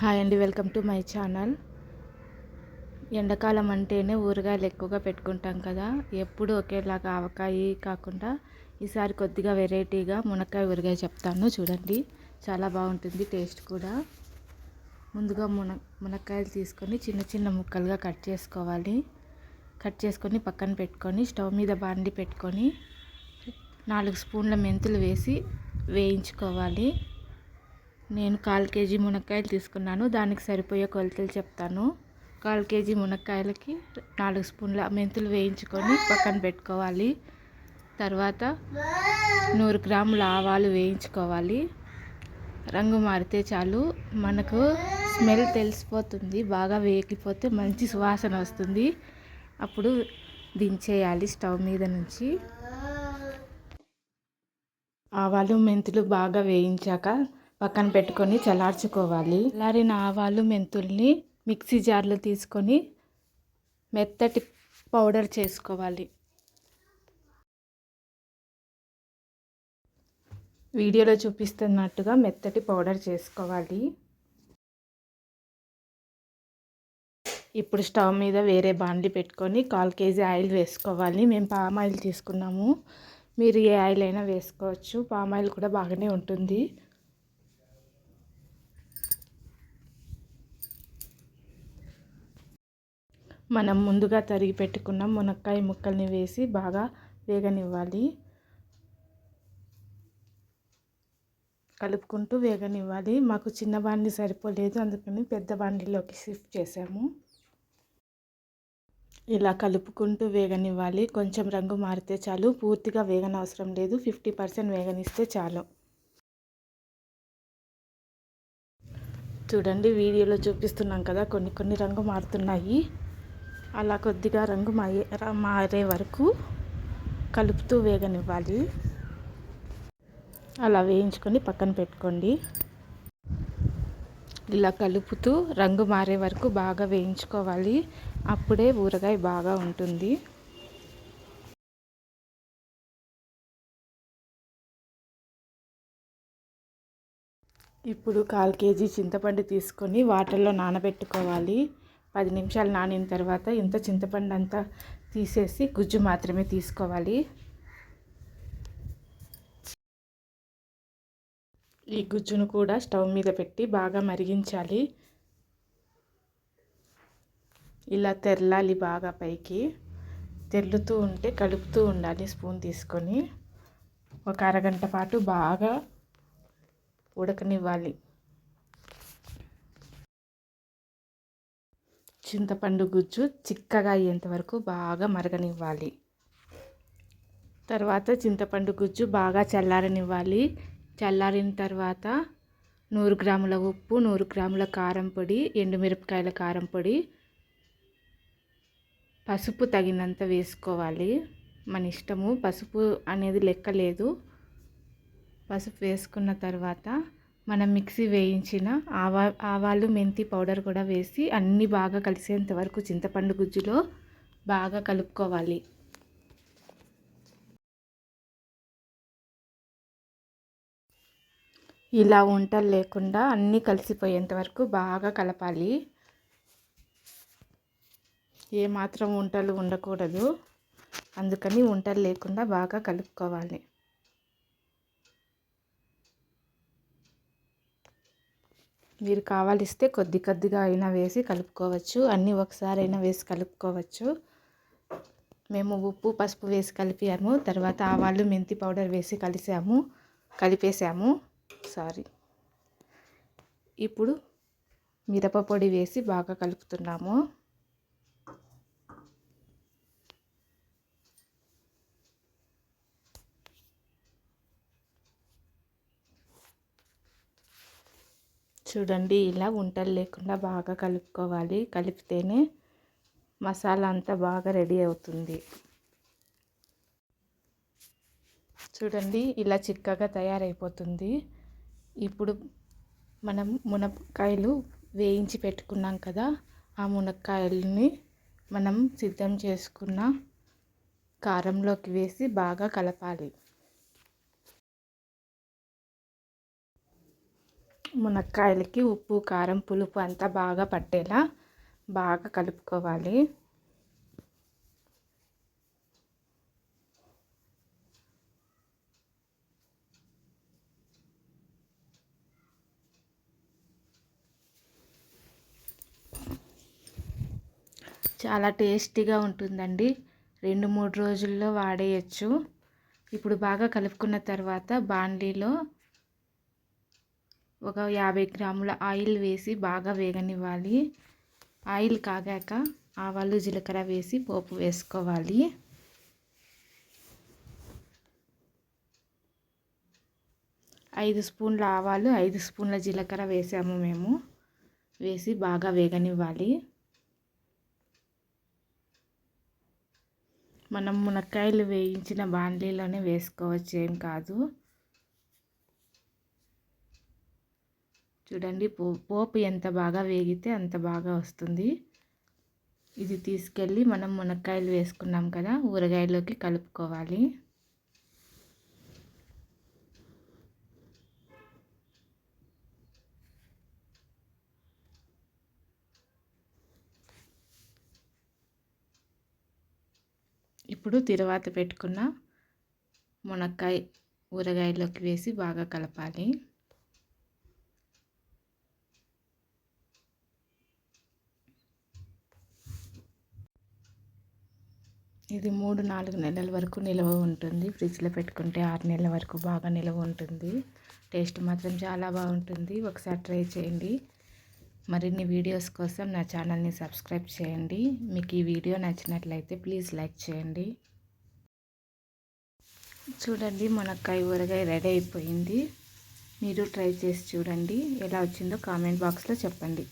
Hi అండి welcome to my channel. ఎండాకాలం అంటేనే ఊరగాయలు ఎక్కువగా పెట్టుకుంటాం కదా. ఎప్పుడు ఒకేలాగా ఆవకాయ కాకుండా ఈసారి కొద్దిగా వెరైటీగా మునక్కాయ ఊరగాయ చెప్తాను చూడండి. చాలా బాగుంటుంది టేస్ట్ కూడా. ముందుగా మున మునక్కాయలు తీసుకొని చిన్న చిన్న ముక్కలుగా కట్ చేసుకోవాలి. కట్ చేసుకొని పక్కన పెట్టుకొని స్టవ్ మీద బాండి పెట్టుకొని నాలుగు స్పూన్ల మెంతులు వేసి వేయించుకోవాలి. నేను కాల్ కేజీ మునక్కాయలు తీసుకున్నాను. దానికి సరిపోయే కొలతలు చెప్తాను. కాల్ కేజీ మునక్కాయలకి నాలుగు స్పూన్ల మెంతులు వేయించుకొని పక్కన పెట్టుకోవాలి. తర్వాత నూరు గ్రాముల ఆవాలు వేయించుకోవాలి. రంగు మారితే చాలు. మనకు స్మెల్ తెలిసిపోతుంది. బాగా వేగిపోతే మంచి సువాసన వస్తుంది. అప్పుడు దించేయాలి స్టవ్ మీద నుంచి. ఆవాలు మెంతులు బాగా వేయించాక పక్కన పెట్టుకొని చల్లార్చుకోవాలి. చల్లారిన ఆవాలు మెంతుల్ని మిక్సీ జార్లో తీసుకొని మెత్తటి పౌడర్ చేసుకోవాలి. వీడియోలో చూపిస్తున్నట్టుగా మెత్తటి పౌడర్ చేసుకోవాలి. ఇప్పుడు స్టవ్ మీద వేరే బాండ్లీ పెట్టుకొని కాల్ కేజీ ఆయిల్ వేసుకోవాలి. మేము పామ్ ఆయిల్ తీసుకున్నాము. మీరు ఏ ఆయిల్ అయినా వేసుకోవచ్చు. పామ్ ఆయిల్ కూడా బాగానే ఉంటుంది. మనం ముందుగా తరిగి పెట్టుకున్న మునక్కాయ ముక్కల్ని వేసి బాగా వేగనివ్వాలి. కలుపుకుంటూ వేగనివ్వాలి. మాకు చిన్న బాండి సరిపోలేదు అందుకని పెద్ద బాండిలోకి షిఫ్ట్ చేసాము ఇలా కలుపుకుంటూ వేగనివ్వాలి. కొంచెం రంగు మారితే చాలు. పూర్తిగా వేగనవసరం లేదు. ఫిఫ్టీ పర్సెంట్ వేగనిస్తే చాలు. చూడండి వీడియోలో చూపిస్తున్నాం కదా కొన్ని కొన్ని రంగు మారుతున్నాయి. అలా కొద్దిగా రంగు మారే మారే వరకు కలుపుతూ వేగనివ్వాలి. అలా వేయించుకొని పక్కన పెట్టుకోండి. ఇలా కలుపుతూ రంగు మారే వరకు బాగా వేయించుకోవాలి. అప్పుడే ఊరగాయ బాగా ఉంటుంది. ఇప్పుడు కాల్ కేజీ చింతపండు తీసుకొని వాటర్లో నానబెట్టుకోవాలి. పది నిమిషాలు నానిన తర్వాత ఇంత చింతపండు అంతా తీసేసి గుజ్జు మాత్రమే తీసుకోవాలి. ఈ గుజ్జును కూడా స్టవ్ మీద పెట్టి బాగా మరిగించాలి. ఇలా తెరలాలి బాగా పైకి. తెల్లుతూ ఉంటే కలుపుతూ ఉండాలి స్పూన్ తీసుకొని. ఒక అరగంట పాటు బాగా ఉడకనివ్వాలి. చింతపండు గుజ్జు చిక్కగా అయ్యేంత వరకు బాగా మరగనివ్వాలి. తర్వాత చింతపండు గుజ్జు బాగా చల్లారనివ్వాలి. చల్లారిన తర్వాత నూరు గ్రాముల ఉప్పు నూరు గ్రాముల కారం పొడి ఎండుమిరపకాయల కారం పొడి పసుపు తగినంత వేసుకోవాలి. మన ఇష్టము పసుపు అనేది లెక్క లేదు పసుపు వేసుకున్న తర్వాత మనం మిక్సీ వేయించిన ఆవా ఆవాలు మెంతి పౌడర్ కూడా వేసి అన్నీ బాగా కలిసేంత వరకు చింతపండు గుజ్జులో బాగా కలుపుకోవాలి. ఇలా వంటలు లేకుండా అన్నీ కలిసిపోయేంత వరకు బాగా కలపాలి. ఏమాత్రం వంటలు ఉండకూడదు. అందుకని వంటలు లేకుండా బాగా కలుపుకోవాలి. మీరు కావాలిస్తే కొద్ది కొద్దిగా అయినా వేసి కలుపుకోవచ్చు. అన్నీ ఒకసారి అయినా వేసి కలుపుకోవచ్చు. మేము ఉప్పు పసుపు వేసి కలిపాము. తర్వాత ఆవాలు మెంతి పౌడర్ వేసి కలిసాము. కలిపేసాము. సారీ. ఇప్పుడు మిరప పొడి వేసి బాగా కలుపుతున్నాము. చూడండి ఇలా వంటలు లేకుండా బాగా కలుపుకోవాలి. కలిపితేనే మసాలా అంతా బాగా రెడీ అవుతుంది. చూడండి ఇలా చిక్కగా తయారైపోతుంది. ఇప్పుడు మనం మునక్కాయలు వేయించి పెట్టుకున్నాం కదా ఆ మునక్కాయలని మనం సిద్ధం చేసుకున్న కారంలోకి వేసి బాగా కలపాలి. మునక్కాయలకి ఉప్పు కారం పులుపు అంతా బాగా పట్టేలా బాగా కలుపుకోవాలి. చాలా టేస్టీగా ఉంటుందండి. రెండు మూడు రోజుల్లో వాడేయచ్చు. ఇప్పుడు బాగా కలుపుకున్న తర్వాత బాండీలో ఒక యాభై గ్రాముల ఆయిల్ వేసి బాగా వేగనివ్వాలి. ఆయిల్ కాగాక ఆవాలు జీలకర్ర వేసి పోపు వేసుకోవాలి. ఐదు స్పూన్ల ఆవాలు ఐదు స్పూన్ల జీలకర్ర వేసాము మేము. వేసి బాగా వేగనివ్వాలి. మనం మునక్కాయలు వేయించిన బాండ్లీలోనే వేసుకోవచ్చు ఏం కాదు. చూడండి పో పోపు ఎంత బాగా వేగితే అంత బాగా వస్తుంది. ఇది తీసుకెళ్ళి మనం మునక్కాయలు వేసుకున్నాం కదా ఊరగాయలోకి కలుపుకోవాలి. ఇప్పుడు తిరువాత పెట్టుకున్న మునక్కాయ ఊరగాయలోకి వేసి బాగా కలపాలి. ఇది మూడు నాలుగు నెలల వరకు నిల్వ ఉంటుంది. ఫ్రిడ్జ్లో పెట్టుకుంటే ఆరు నెలల వరకు బాగా నిల్వ ఉంటుంది. టేస్ట్ మాత్రం చాలా బాగుంటుంది. ఒకసారి ట్రై చేయండి. మరిన్ని వీడియోస్ కోసం నా ఛానల్ని సబ్స్క్రైబ్ చేయండి. మీకు ఈ వీడియో నచ్చినట్లయితే ప్లీజ్ లైక్ చేయండి. చూడండి మునక్కాయ ఊరగాయ రెడీ అయిపోయింది. మీరు ట్రై చేసి చూడండి. ఎలా వచ్చిందో కామెంట్ బాక్స్లో చెప్పండి.